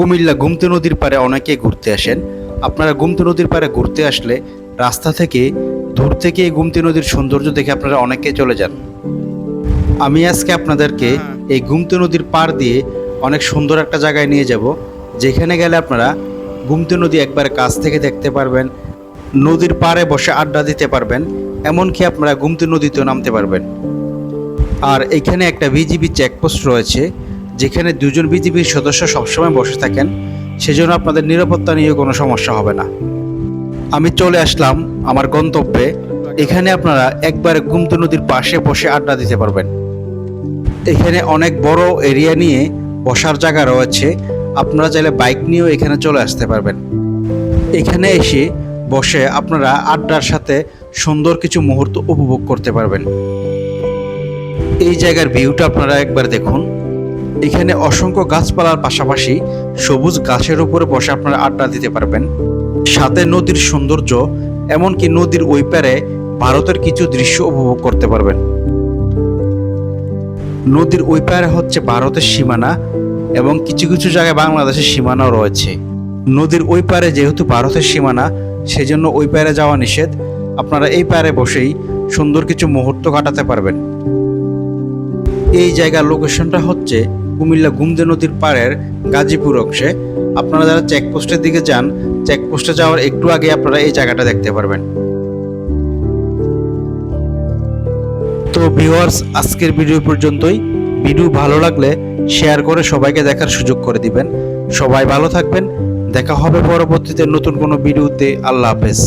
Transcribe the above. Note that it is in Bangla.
কুমিল্লা গুমতি নদীর পাড়ে অনেকে ঘুরতে আসেন। আপনারা গুমতি নদীর পাড়ে ঘুরতে আসলে রাস্তা থেকে দূর থেকে এই গুমতি নদীর সৌন্দর্য দেখে আপনারা অনেকে চলে যান। আমি আজকে আপনাদেরকে এই গুমতি নদীর পাড় দিয়ে অনেক সুন্দর একটা জায়গায় নিয়ে যাব যেখানে গেলে আপনারা গুমতি নদী একবার কাছ থেকে দেখতে পারবেন নদীর পাড়ে বসে আড্ডা দিতে পারবেন এমনকি আপনারা গুমতি নদীতেও নামতে পারবেন। আর এখানে একটা বিজিবি চেকপোস্ট রয়েছে যেখানে দুজন বিজিবির সদস্য সবসময় বসে থাকেন, সেজন্য আপনাদের নিরাপত্তা নিয়ে কোনো সমস্যা হবে না। আমি চলে আসলাম আমার গন্তব্যে। এখানে আপনারা একবার গুমতি নদীর পাশে বসে আড্ডা দিতে পারবেন। এখানে অনেক বড় এরিয়া নিয়ে বসার জায়গা রয়েছে। আপনারা চাইলে বাইক নিয়েও এখানে চলে আসতে পারবেন। এখানে এসে বসে আপনারা আড্ডার সাথে সুন্দর কিছু মুহূর্ত উপভোগ করতে পারবেন। এই জায়গার ভিউটা আপনারা একবার দেখুন। এখানে অসংখ্য গাছপালার পাশাপাশি সবুজ গাছের উপরে বসে আপনারা আড্ডা দিতে পারবেন। সাথে নদীর সৌন্দর্য, এমনকি নদীর ওই পারে ভারতের কিছু দৃশ্য উপভোগ করতে পারবেন। নদীর ওই পারে হচ্ছে ভারতের সীমানা এবং কিছু কিছু জায়গায় বাংলাদেশের সীমানাও রয়েছে। নদীর ওই পারে যেহেতু ভারতের সীমানা, সেজন্য ওই পারে যাওয়া নিষেধ। আপনারা এই পারে বসেই সুন্দর কিছু মুহূর্ত কাটাতে পারবেন। এই জায়গার লোকেশনটা হচ্ছে কুমিল্লা গুমদে নদীর পাড়ের গাজীপুর অংশে। আপনারা যারা চেকপোস্টের দিকে যান চেকপোস্টে যাওয়ার একটু আগে আপনারা এই জায়গাটা দেখতে পারবেন। তো ভিউয়ার্স আজকের ভিডিও পর্যন্তই। ভিডিও ভালো লাগলে শেয়ার করে সবাইকে দেখার সুযোগ করে দিবেন। সবাই ভালো থাকবেন। দেখা হবে পরবর্তীতে নতুন কোনো ভিডিওতে আল্লাহ হাফেজ।